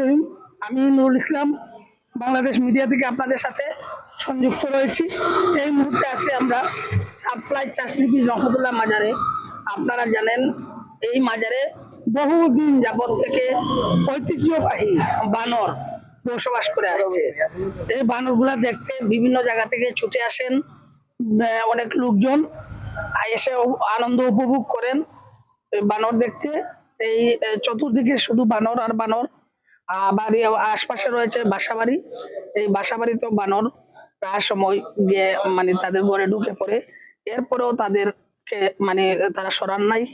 রহিম। আমি নুরুল ইসলাম, বাংলাদেশ মিডিয়া থেকে আপনাদের সাথে সংযুক্ত রয়েছি। এই মুহূর্তে আছি আমরা সাপ্লাই চাষলিপি রহমতুল্লাহ মাজারে। আপনারা জানেন, এই মাজারে বহুদিন যাবত থেকে ঐতিহ্যবাহী বানর বসবাস করে আসছে। এই বানরগুলা দেখতে বিভিন্ন জায়গা থেকে ছুটে আসেন অনেক লোকজন এসে আনন্দ উপভোগ করেন। বানর দেখতে, এই চতুর্দিকে শুধু বানর আর বানর। বাড়ি আশপাশে রয়েছে বাসা বাড়ি এই বাসা বাড়িতেও বানর প্রায় সময় গিয়ে মানে তাদের ঘরে ঢুকে পড়ে। এরপরেও তাদেরকে মানে তারা সরান নাই।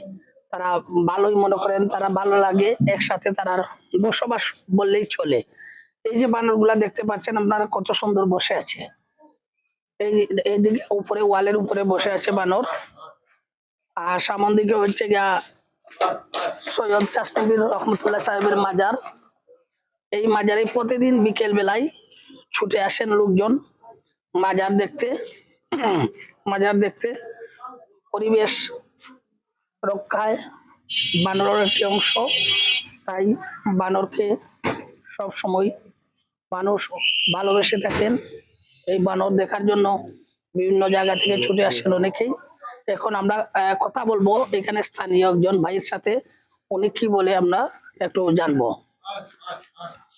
তারা ভালোই মনে করেন, তারা ভালো লাগে, একসাথে তারা বসবাস বললেই চলে। এই যে বানরগুলা দেখতে পাচ্ছেন, আপনারা কত সুন্দর বসে আছে। এই, এইদিকে উপরে, ওয়ালের উপরে বসে আছে বানর। আর সামন দিকে হচ্ছে গিয়া সৈয়দ চাষনবীর রহমতুল্লাহ সাহেবের মাজার। এই মাজারে প্রতিদিন বিকেল বেলায় ছুটে আসেন লোকজন, মাজার দেখতে মাজার দেখতে। পরিবেশ রক্ষায় বানরের একটি অংশ, তাই বানরকে সব সময় মানুষ ভালোবেসে থাকেন। এই বানর দেখার জন্য বিভিন্ন জায়গা থেকে ছুটে আসেন অনেকেই। এখন আমরা কথা বলব এখানে স্থানীয় একজন ভাইয়ের সাথে। উনি কি বলে আমরা একটু জানব।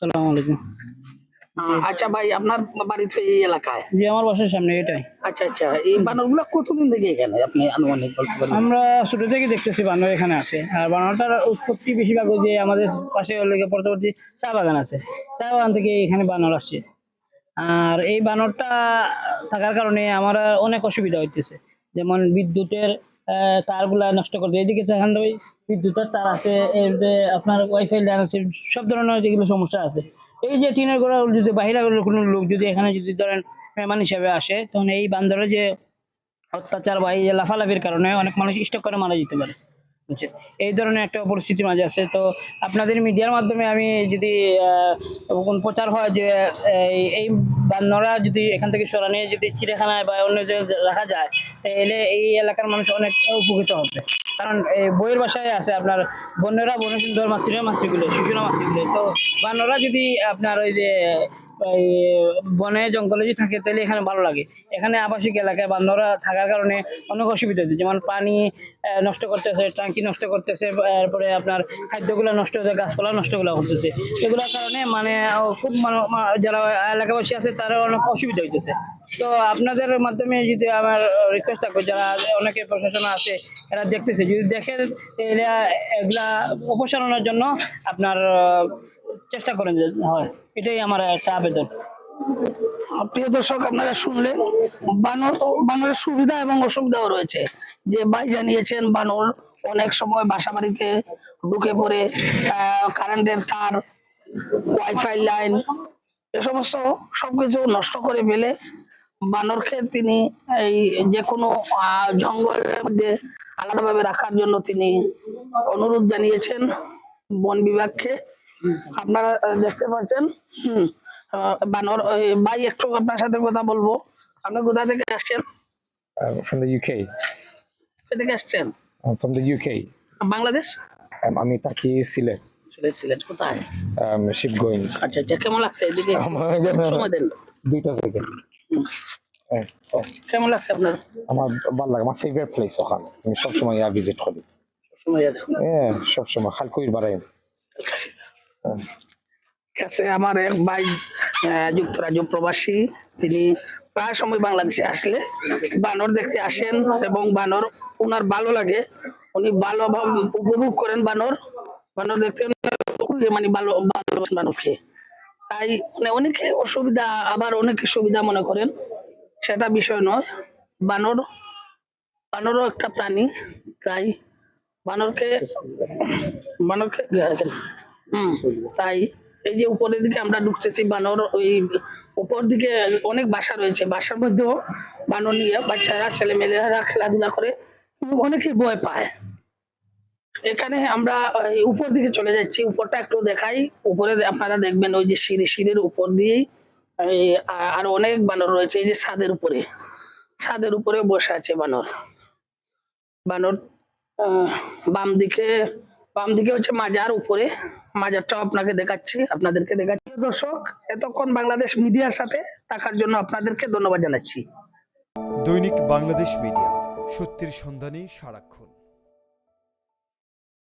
সালাম আলাইকুম। আচ্ছা ভাই আপনার বাড়ি তো এই এলাকায়? জি আমার বাসার সামনে এটাই। আচ্ছা আচ্ছা এই বানরগুলো কতদিন থেকে এখানে? আপনি আনুমানিক বলতে পারেন। আমরা ছোট থেকে দেখতেছি বানর এখানে আছে। আর বানরটার উৎপত্তি বেশিরভাগ ওই যে আমাদের পাশে লেগে পরবর্তী চা বাগান আছে। চা বাগান থেকে এখানে বানর আসছে। আর এই বানরটা থাকার কারণে আমার অনেক অসুবিধা হইতেছে। যেমন বিদ্যুতের তারগুলা নষ্ট করে দেয়। এদিকে এখান থেকে বিদ্যুতের তার আছে এর যে আপনার ওয়াইফাই লাইন আছে, সব ধরনের যেগুলো সমস্যা আছে। এই যে টিনের গোড়া যদি, বাহিরা কোনো লোক যদি এখানে যদি ধরেন মেহমান হিসাবে আসে, তখন এই বান্দরের যে অত্যাচার বা এই যে লাফালাফির কারণে অনেক মানুষ স্টক করে মারা যেতে পারে। বুঝছেন? এই ধরনের একটা পরিস্থিতির মাঝে আছে। তো আপনাদের মিডিয়ার মাধ্যমে আমি যদি প্রচার হয় যে এই এই নড়া যদি এখান থেকে সরানি যদি চিড়িয়াখানায় বা অন্য জায়গায় রাখা যায় তাহলে এই এলাকার মানুষ অনেক উপকৃত হবে। কারণ এই বইয়ের বাসায় আছে আপনার বন্যরা বন্য মাতৃ মাতৃরা মাতৃগুলো শিশুরা মাতৃগুলো তো বানরা যদি আপনার ওই যে বনে জঙ্গলে যদি থাকে, তাহলে এখানে ভালো লাগে। এখানে আবাসিক এলাকায় বান্ধবরা থাকার কারণে অনেক অসুবিধা হচ্ছে। যেমন পানি নষ্ট করতেছে, ট্যাঙ্কি নষ্ট করতেছে তারপরে আপনার খাদ্যগুলো নষ্ট হচ্ছে, গাছপালা নষ্টগুলো করতেছে এগুলোর কারণে মানে খুব যারা এলাকাবাসী আছে, তারা অনেক অসুবিধা হইতেছে। তো আপনাদের মাধ্যমে যদি আমার রিকোয়েস্ট থাকবে, যারা অনেকে প্রশাসন আছে, এরা দেখতেছে। যদি দেখে এরা এগুলা অপসারণের জন্য আপনার চেষ্টা করেন হয়। এটাই আমার একটা আবেদন। প্রিয় দর্শক, আপনারা শুনলেন, বানর, বানরের সুবিধা এবং অসুবিধাও রয়েছে। যে ভাই জানিয়েছেন, বানর অনেক সময় বাসা বাড়িতে ঢুকে পড়ে কারেন্টের তার ওয়াইফাই লাইন এ সমস্ত সবকিছু নষ্ট করে ফেলে বানরকে তিনি এই যে কোনো জঙ্গলের মধ্যে আলাদাভাবে রাখার জন্য তিনি অনুরোধ জানিয়েছেন বন বিভাগকে। আপনারা দেখতে পাচ্ছেন বানর ভাই একটু আপনার সাথে কথা বলব। আপনি কোথা থেকে আসছেন? Uh, from the UK. কোথা থেকে আসছেন? I'm from the UK. Bangladesh? Um, আমি থাকি সিলেট। সিলেট সিলেট কোথায়? Um, শিপ গোয়িং আচ্ছা আচ্ছা কেমন লাগছে এদিকে? সময় দেন। দুইটা সেকেন্ড কেমন লাগছে আপনার? আমার ভালো লাগে আমার ফেভারিট প্লেস ওখানে। আমি সবসময় ইয়া ভিজিট করি। সময় দেন হ্যাঁ সবসময় খালকুইর বাড়াই কাছে আমার এক ভাই যুক্তরাজ্য প্রবাসী। তিনি প্রায় সময় বাংলাদেশে আসলে। বানর দেখতে আসেন এবং বানর ওনার ভালো লাগে। উনি ভালো উপভোগ করেন বানর। বানর দেখতে মানে ভালো ভালোবাসেন বানরকে। তাই মানে অনেকে অসুবিধা, আবার অনেকে সুবিধা মনে করেন। সেটা বিষয় নয়। বানর, বানরও একটা প্রাণী। তাই বানরকে বানরকে তাই এই যে উপরের দিকে আমরা ঢুকতেছি, বানর ওই উপর দিকে অনেক বাসা রয়েছে। বাসার মধ্যেও বানর নিয়ে বাচ্চারা ছেলে মেয়েরা খেলাধুলা করে অনেকে ভয় পায়। এখানে আমরা উপর দিকে চলে যাচ্ছি। উপরটা একটু দেখাই। উপরে আপনারা দেখবেন ওই যে সিঁড়ি সিঁড়ির উপর দিয়েই আরও অনেক বানর রয়েছে। এই যে ছাদের উপরে ছাদের উপরে বসে আছে বানর। বানর বাম দিকে বাম দিকে হচ্ছে মাজার উপরে। মাজারটাও আপনাকে দেখাচ্ছি, আপনাদেরকে দেখাচ্ছি। দর্শক, এতক্ষণ বাংলাদেশ মিডিয়ার সাথে থাকার জন্য আপনাদেরকে ধন্যবাদ জানাচ্ছি। দৈনিক বাংলাদেশ মিডিয়া, সত্যের সন্ধানে সারাক্ষণ।